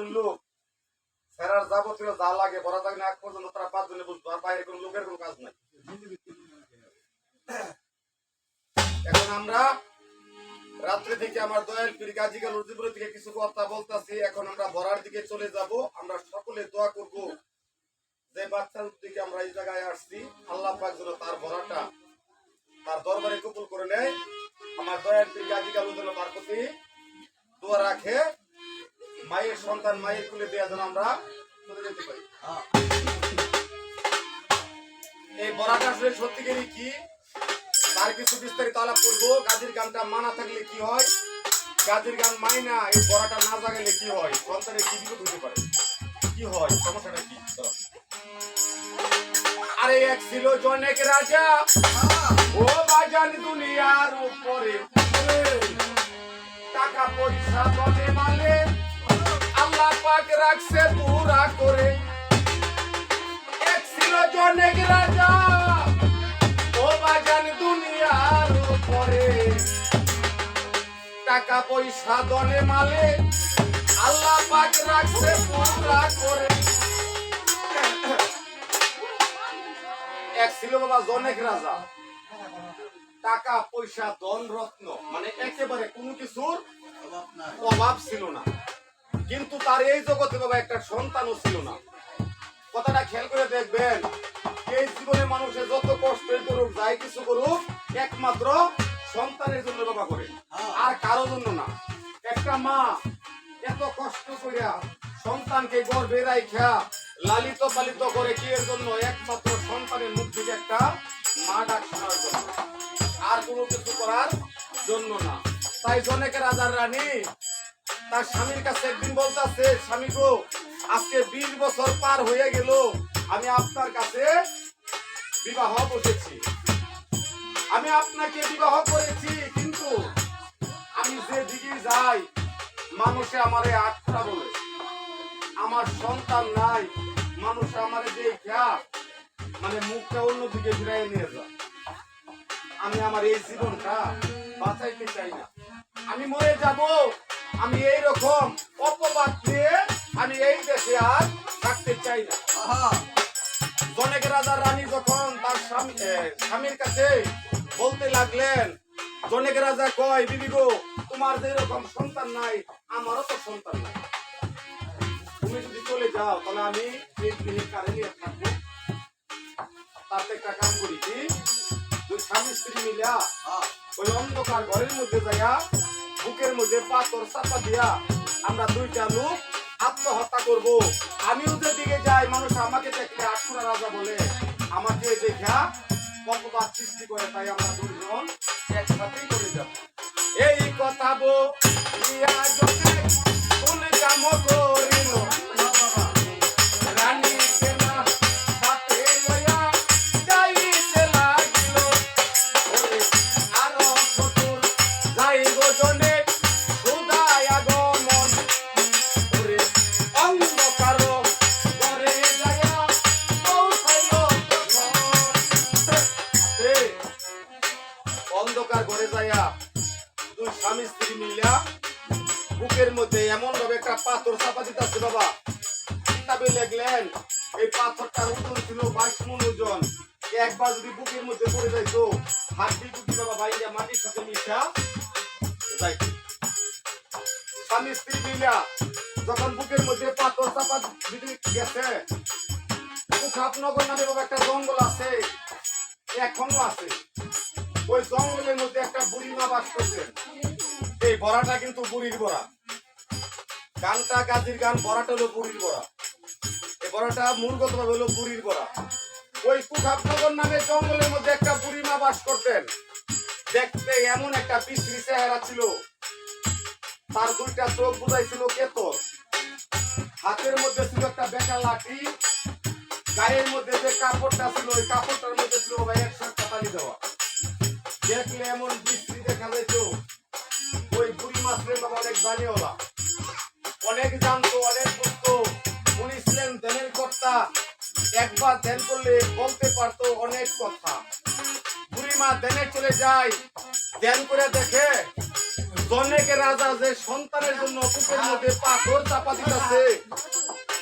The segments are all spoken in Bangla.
পাঁচজন লোক, ফেরার যাবতীয় যা লাগে বড় থাকে না, এক পর্যন্ত তারা পাঁচজনে বুঝব আর বাইরে কোনো লোকের কোনো কাজ নাই। এখন আমরা রাত্রে থেকে আমার দয়াল পীর গাজী গালুর থেকে কিছু কথা বলতাছি। এখন আমরা ভরার দিকে চলে যাব। আমরা সকলে দোয়া করব যে বাচ্চার দিকে আমরা এই জায়গায় আসছি। আল্লাহ পাক যেন তার ভরাটা তার দরবারে কবুল করে নেয়। আমার দয়াল পীর গাজী গালু যেন তার প্রতি দোয়া রাখে। মায়ের সন্তান মায়ের কুলে দেওয়া যেন আমরা চলে যেতে পারি। এই বরাটা আসলে সত্যিকারই কি? তার কিছু বিস্তারিত আলাপ করব। গাজীর গানটা মানা থাকলে কি হয়? গাজীর গান মাইনা এই বড়াটা না জাগালে কি হয়? সন্তানের কি বিপদ হতে পারে? কি হয়? সমস্যাটা কি? আরে এক ছিল জনেক রাজা। ও বাজান দুনিয়ার উপরে। টাকা পয়সা বনে মালে। আল্লাহ পাক রাখছে পুরা করে। এক ছিল জনেক রাজা, ও বাজান দুনিয়ার উপরে। টাকা পয়সা দনে মালে, আল্লাহ পাক রাখছে পুরা করে। এক ছিল বাবা জনেক রাজা। টাকা পয়সা ধন রত্ন মানে একেবারে কোনো কিছুর অভাব ছিল না। কিন্তু তার এই জগতে বাবা একটা সন্তানও ছিল না। কথাটা খেয়াল করে দেখবেন, এই জীবনে মানুষের যত কষ্টই করুক, যাই কিছু করুক, একমাত্র সন্তানের জন্য বাবা করে। আর কারও জন্য না। একটা মা এত কষ্ট করিয়া সন্তানকে গর্ভে রাইখা লালিত পালিত করে কি এর জন্য একমাত্র সন্তানের মুখ থেকে একটা মা ডাক শোনার জন্য। আর কোনো কিছু করার জন্য না। তাই জনেকে রাজার রানী তার স্বামীর কাছে একদিন বলতেছে, স্বামী গো, আজকে বিশ বছর পার হয়ে গেল, আমি আপনার কাছে বিবাহ বসেছি। আমি আপনাকে বিবাহ করেছি, কিন্তু আমি যে দিকে যাই, মানুষে আমারে আটটা বলে। আমার সন্তান নাই, মানুষ আমারে দেখা মানে মুখটা অন্যদিকে ফিরাই নিয়ে যায় আমি আমার এই জীবনটা বাঁচাইতে চাই না। আমি মরে যাব আমি এই রকম অপবাদ নিয়ে আমি এই দেশে আর থাকতে চাই না। জনেক রাজা রানী যখন তার স্বামী স্বামীর কাছে বলতে লাগলেন জনেক রাজা কয় বিবি গো তোমার যে রকম সন্তান নাই আমারও তো সন্তান নাই। তুমি যদি চলে যাও তাহলে আমি এই গৃহে কারে নিয়ে থাকব? তাতে একটা কাম করি কি? দুই স্বামী স্ত্রী মিলিয়া ওই অন্ধকার ঘরের মধ্যে যাইয়া বুকের মধ্যে পাথর চাপা দিয়া আমরা দুইটা লোক আত্মহত্যা করব। আমি ওদের দিকে যাই, মানুষ আমাকে দেখলে আটকুরা রাজা বলে, আমাকে দেখা কতবার সৃষ্টি করে, তাই আমরা দুজন একসাথেই করে যাব। এই কথা বলিয়া যদি কোন কাম বুকের মধ্যে এমন ভাবে একটা পাথর চাপা দিতেছে বাবা। কিতাবে লেখলেন এই পাথরটার ওজন ছিল বাইশ মন ওজন একবার যদি বুকের মধ্যে পড়ে যাইতো, হাড্ডি গুটি বাবা বাইরে মাটির সাথে মিশা। যাইতো স্বামী স্ত্রী মিলিয়া যখন বুকের মধ্যে পাথর চাপা দিতে গেছে কুখাপনগর নামে বাবা একটা জঙ্গল আছে, এখনও আছে। ওই জঙ্গলের মধ্যে একটা বুড়ি মা বাস করছেন এই বড়াটা কিন্তু বুড়ির বড়া। গানটা গাজির গান, বড়াটা হলো বুড়ির বড়া। এই বড়াটা মূলগত ভাবে হলো বুড়ির বড়া। ওই কুখাপনগর নামে জঙ্গলের মধ্যে একটা বুড়ি মা বাস করতেন। দেখতে এমন একটা বিশ্রী চেহারা ছিল। তার দুইটা চোখ বুঝাইছিল কেতর। হাতের মধ্যে ছিল একটা বেকা লাঠি, গায়ের মধ্যে যে কাপড়টা ছিল, ওই কাপড়টার মধ্যে ছিল ভাই একশো একটা তালি দেওয়া। দেখলে এমন বিশ্রী দেখা যাইত। ওই বুড়ি মাছের বাবা অনেক জানিওলা অনেক জানতো অনেক বুঝতো। উনি ছিলেন ধ্যানের কর্তা। একবার ধ্যান করলে বলতে পারতো অনেক কথা। বুড়ি মা ধ্যানে চলে যায় ধ্যান করে দেখে জনেকে রাজা যে সন্তানের জন্য বুকের মধ্যে পাথর চাপা দিতেছে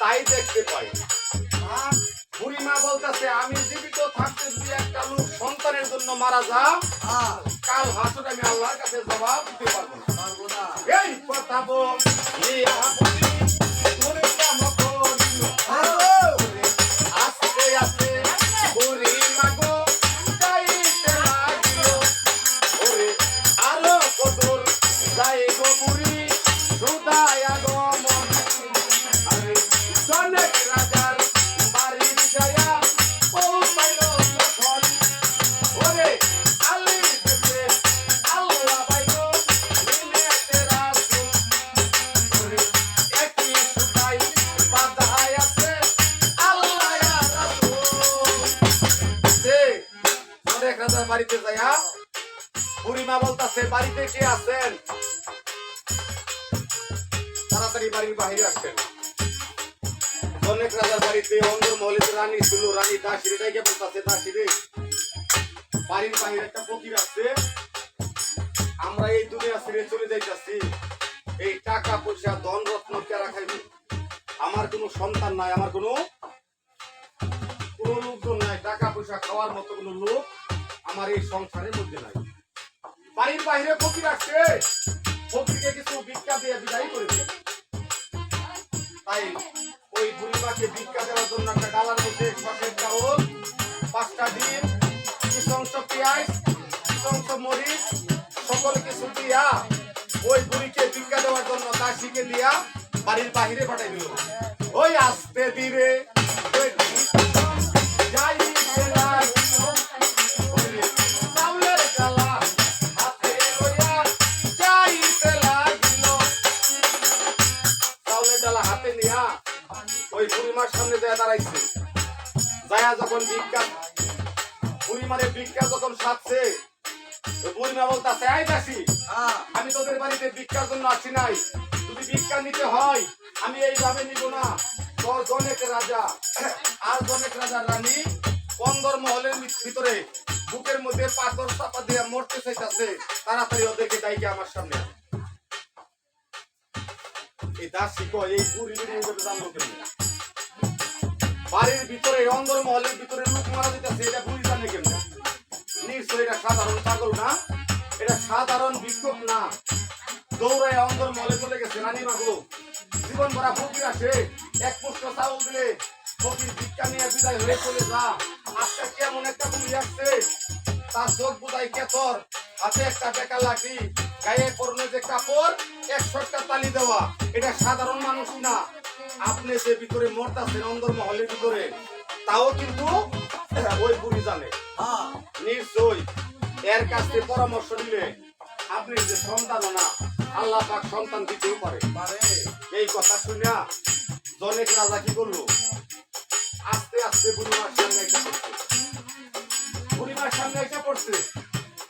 তাই দেখতে পাই বুড়িমা বলতেছে আমি জীবিত থাকতে যদি একটা লোক সন্তানের জন্য মারা যা কাল হাসুর আমি আল্লাহর কাছে জবাব দিতে পারব না। এই কথা বল। বাড়িতে যায়া বুড়িমা বলতাছে, বাড়িতে কে আছেন? তাড়াতাড়ি বাড়ির ফকির আছে। আমরা এই চলে এই টাকা, পয়সা, ধন, রত্ন আমার কোনো সন্তান নাই, আমার কোনো কোনো লোকজন নাই। টাকা, পয়সা খাওয়ার মতো কোনো লোক আমার এই সংসারের মধ্যে নাই। বাড়ির বাইরে ফকির আসছে, ফকিরকে কিছু ভিক্ষা দিয়ে বিদায় করে দিয়ে তাই ওই বুড়িমাকে ভিক্ষা দেওয়ার জন্য একটা ডালার মধ্যে সসের চাউল, পাঁচটা ডিম কিছু পেঁয়াজ কিছু মরিচ, সকল কিছু দিয়া ওই বুড়িকে ভিক্ষা দেওয়ার জন্য দাসীকে দিয়া বাড়ির বাহিরে পাঠাই দিল। ওই আস্তে ধীরে যায়া যখন ভিক্ষা বুড়িমারে ভিক্ষা যখন সাজছে বুড়িমা বলতাছে আই দাসী আমি তোদের বাড়িতে ভিক্ষার জন্য আসি নাই। যদি ভিক্ষা নিতে হয় আমি এইভাবে নিব না। তোর জনেক রাজা আর জনেক রাজার রানী কন্দর মহলের ভিতরে বুকের মধ্যে পাথর চাপা দিয়ে মরতে চাইতাছে। তাড়াতাড়ি ওদেরকে দায়িকে আমার সামনে এই দাসী কয় এই বুড়ি বুড়ি এইভাবে কেন বাড়ির ভিতরে অন্দর মহলের ভিতরে লোক মারা দিতেছে, এটা বুড়ি জানে কেন নিশ্চয় এটা সাধারণ পাগল না? এটা সাধারণ বিক্ষোভ না। দৌড়ায় অন্দর মহলে চলে গেছে রানী মাগো জীবন ভরা ফকির আসে এক পুষ্ট চাউল দিলে, ফকির ভিক্ষা নিয়ে বিদায় হয়ে চলে যা। আজকে কেমন একটা বুড়ি আসছে। তার চোখ বুঝাই কেতর, হাতে একটা বেকা লাঠি, গায়ে পরনে যে কাপড় একশো একটা তালি দেওয়া। এটা সাধারণ মানুষ না। আপনি যে ভিতরে মরতাছেন অন্দর মহলের ভিতরে তাও কিন্তু ওই বুড়ি জানে। নিশ্চয় এর কাছ পরামর্শ নিলে আপনি যে সন্তান না আল্লাহ পাক সন্তান দিতেও পারে। এই কথা শুনিয়া জনেক রাজা কি করল? আস্তে আস্তে বুড়িমার সামনে এসে পড়ছে। বুড়িমার সামনে এসে পড়ছে।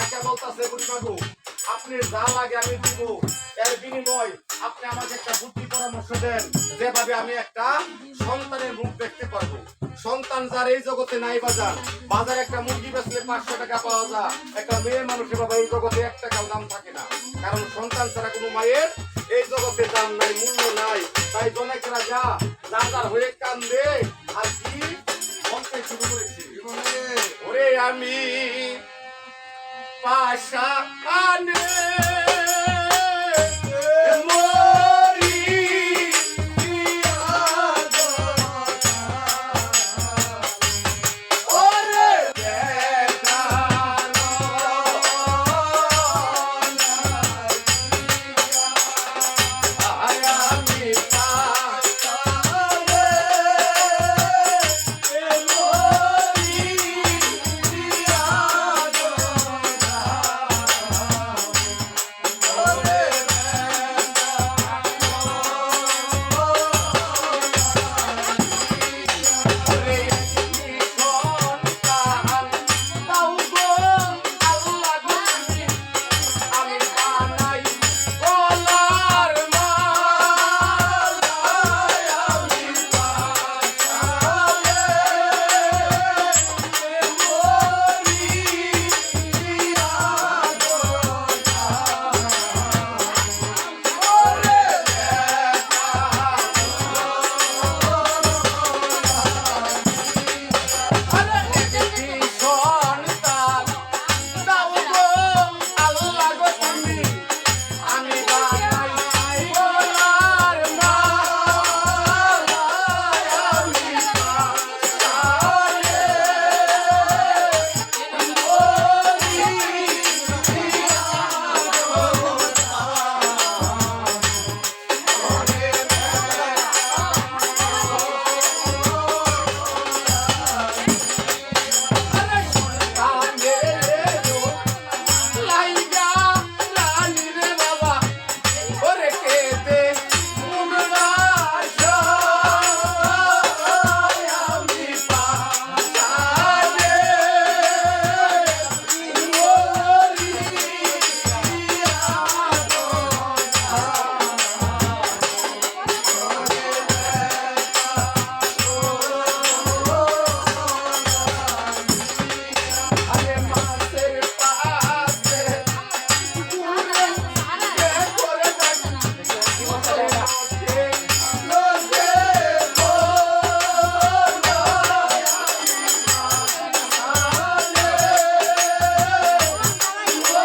আশা বলতাছে বুড়িমা গো আপনি যা লাগে আমি দিব। এর বিনিময় আপনি আমাকে একটা বুদ্ধি পরামর্শ দেন, যেভাবে আমি একটা সন্তানের মুখ দেখতে পারব। সন্তান যার এই জগতে নাই বাজার, বাজারে একটা মুরগি বেচলে পাঁচশো টাকা পাওয়া যায়। একটা মেয়ে মানুষের বাবা এই জগতে এক টাকাও দাম থাকে না। কারণ সন্তান ছাড়া কোনো মায়ের এই জগতে দাম নাই, মূল্য নাই। তাই জনেক রাজা রাজার হয়ে কান্দে, আর কি বলতে শুরু করেছে। ওরে আমি পাশা আনে।